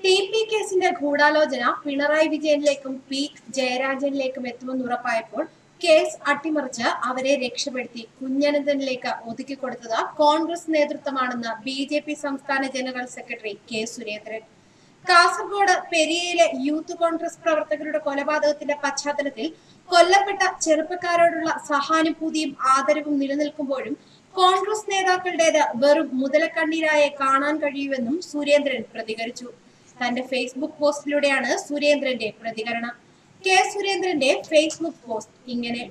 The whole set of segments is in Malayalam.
ടി പി കേസിന്റെ ഗൂഢാലോചന പിണറായി വിജയനിലേക്കും പി ജയരാജനിലേക്കും എത്തുമെന്ന് ഉറപ്പായപ്പോൾ കേസ് അട്ടിമറിച്ച് അവരെ രക്ഷപ്പെടുത്തി. കുഞ്ഞനന്തനിലേക്ക് ഒതുക്കിക്കൊടുത്തത് കോൺഗ്രസ് നേതൃത്വമാണെന്ന് ബി ജെ പി സംസ്ഥാന general secretary K Surendran. Kasargod പെരിയയിലെ youth Congress പ്രവർത്തകരുടെ കൊലപാതകത്തിന്റെ പശ്ചാത്തലത്തിൽ കൊല്ലപ്പെട്ട ചെറുപ്പക്കാരോടുള്ള സഹാനുഭൂതിയും ആദരവും നിലനിൽക്കുമ്പോഴും കോൺഗ്രസ് നേതാക്കളുടേത് വെറും മുതലക്കണ്ണീരായെ കാണാൻ കഴിയുമെന്നും സുരേന്ദ്രൻ പ്രതികരിച്ചു. തന്റെ ഫേസ്ബുക്ക് പോസ്റ്റിലൂടെയാണ് സുരേന്ദ്രന്റെ പ്രതികരണം. കെ സുരേന്ദ്രന്റെ ഫേസ്ബുക്ക് പോസ്റ്റ് ഇങ്ങനെ.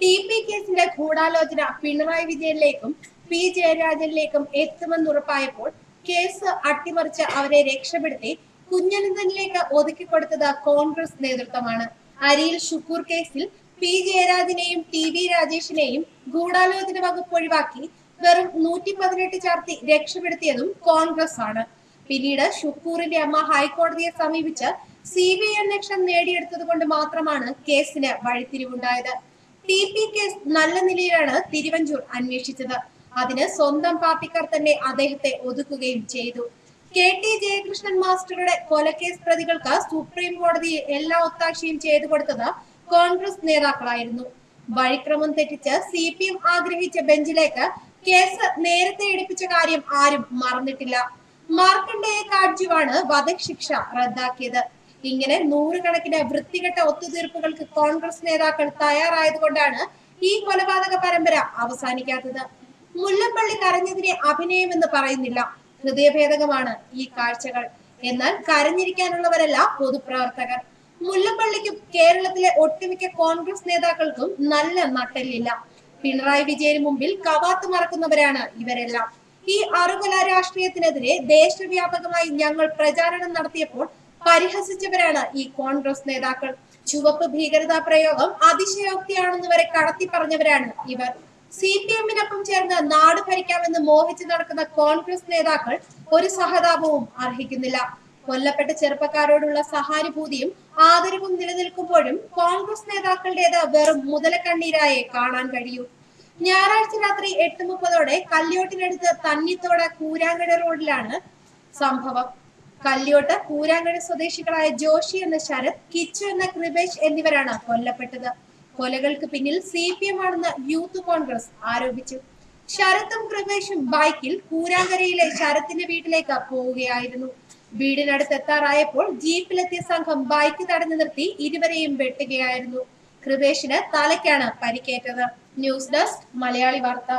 ടി പി കേസിന്റെ ഗൂഢാലോചന പിണറായി വിജയനിലേക്കും പി ജയരാജനിലേക്കും എത്തുമെന്നുറപ്പായപ്പോൾ കേസ് അട്ടിമറിച്ച് അവരെ രക്ഷപ്പെടുത്തി കുഞ്ഞനന്തനിലേക്ക് ഒതുക്കിക്കൊടുത്തത് കോൺഗ്രസ് നേതൃത്വമാണ്. അരിയിൽ ഷുക്കൂർ കേസിൽ പി. ജയരാജിനെയും ടി. വി. രാജേഷിനെയും ഗൂഢാലോചന വകുപ്പ് ഒഴിവാക്കി വെറും നൂറ്റി പതിനെട്ട് ചാർത്തി രക്ഷപ്പെടുത്തിയതും കോൺഗ്രസ് ആണ്. പിന്നീട് ഷുക്കൂറിന്റെ അമ്മ ഹൈക്കോടതിയെ സമീപിച്ച് സി. ബി. ഐ. അന്വേഷണം നേടിയെടുത്തത് കൊണ്ട് മാത്രമാണ് കേസിന് വഴിത്തിരിവുണ്ടായത്. ടി. പി. കേസ് നല്ല നിലയിലാണ് തിരുവഞ്ചൂർ അന്വേഷിച്ചത്. അതിന് സ്വന്തം പാർട്ടിക്കാർ തന്നെ അദ്ദേഹത്തെ ഒതുക്കുകയും ചെയ്തു. കെ ടി ജയകൃഷ്ണൻ മാസ്റ്ററുടെ കൊലക്കേസ് പ്രതികൾക്ക് സുപ്രീം കോടതി എല്ലാ ഒത്താശയും ചെയ്തു കൊടുത്തത് കോൺഗ്രസ് നേതാക്കളായിരുന്നു. വഴിക്രമം തെറ്റിച്ച് സി പി എം ആഗ്രഹിച്ച ബെഞ്ചിലേക്ക് കേസ് നേരത്തെ എടുപ്പിച്ച കാര്യം ആരും മറന്നിട്ടില്ല. മാർക്കണ്ഡേയ കാഡ്ജുവാണ് വധശിക്ഷ റദ്ദാക്കിയത്. ഇങ്ങനെ നൂറുകണക്കിന് വൃത്തികെട്ട ഒത്തുതീർപ്പുകൾക്ക് കോൺഗ്രസ് നേതാക്കൾ തയ്യാറായതുകൊണ്ടാണ് ഈ കൊലപാതക പരമ്പര അവസാനിക്കാത്തത്. മുല്ലപ്പള്ളി കരഞ്ഞതിനെ അഭിനയമെന്ന് പറയുന്നില്ല. ഹൃദയഭേദകമാണ് ഈ കാഴ്ചകൾ. എന്നാൽ കരഞ്ഞിരിക്കാനുള്ളവരല്ല പൊതുപ്രവർത്തകർ. മുല്ലപ്പള്ളിക്കും കേരളത്തിലെ ഒട്ടുമിക്ക കോൺഗ്രസ് നേതാക്കൾക്കും നല്ല നട്ടല്ലില്ല. പിണറായി വിജയന് മുമ്പിൽ കവാത്ത് മറക്കുന്നവരാണ് ഇവരെല്ലാം. ഈ അറുകൊല രാഷ്ട്രീയത്തിനെതിരെ ദേശവ്യാപകമായി ഞങ്ങൾ പ്രചാരണം നടത്തിയപ്പോൾ പരിഹസിച്ചവരാണ് ഈ കോൺഗ്രസ് നേതാക്കൾ. ചുവപ്പ് ഭീകരതാ പ്രയോഗം അതിശയോക്തിയാണെന്ന് വരെ കടത്തി പറഞ്ഞവരാണ് ഇവർ. സി പി എമ്മിനൊപ്പം ചേർന്ന് നാട് ഭരിക്കാമെന്ന് മോഹിച്ച് നടക്കുന്ന കോൺഗ്രസ് നേതാക്കൾ ഒരു സഹതാപവും അർഹിക്കുന്നില്ല. കൊല്ലപ്പെട്ട ചെറുപ്പക്കാരോടുള്ള സഹാനുഭൂതിയും ആദരവും നിലനിൽക്കുമ്പോഴും കോൺഗ്രസ് നേതാക്കളുടേത് വെറും മുതലക്കണ്ണീരായെ കാണാൻ കഴിയൂ. ഞായറാഴ്ച രാത്രി എട്ട് മുപ്പതോടെ കല്യോട്ടിനടുത്ത് തന്നിത്തോട കൂരാങ്കട റോഡിലാണ് സംഭവം. കല്യോട്ട് കൂരാങ്കട സ്വദേശികളായ ജോഷി എന്ന ശരത് കിച്ചു എന്ന കൃപേഷ് എന്നിവരാണ് കൊല്ലപ്പെട്ടത്. കൊലകൾക്ക് പിന്നിൽ സി പി എം ആണെന്ന് യൂത്ത് കോൺഗ്രസ് ആരോപിച്ചു. ശരത്തും കൃപേഷും ബൈക്കിൽ കൂരാങ്കരയിലെ ശരത്തിന്റെ വീട്ടിലേക്ക് പോവുകയായിരുന്നു. വീടിനടുത്ത് എത്താറായപ്പോൾ ജീപ്പിലെത്തിയ സംഘം ബൈക്ക് തടഞ്ഞു നിർത്തി ഇരുവരെയും വെട്ടുകയായിരുന്നു. കൃപേഷിന് തലയ്ക്കാണ് പരിക്കേറ്റത്. ന്യൂസ് ഡെസ്ക് മലയാളി വാർത്ത.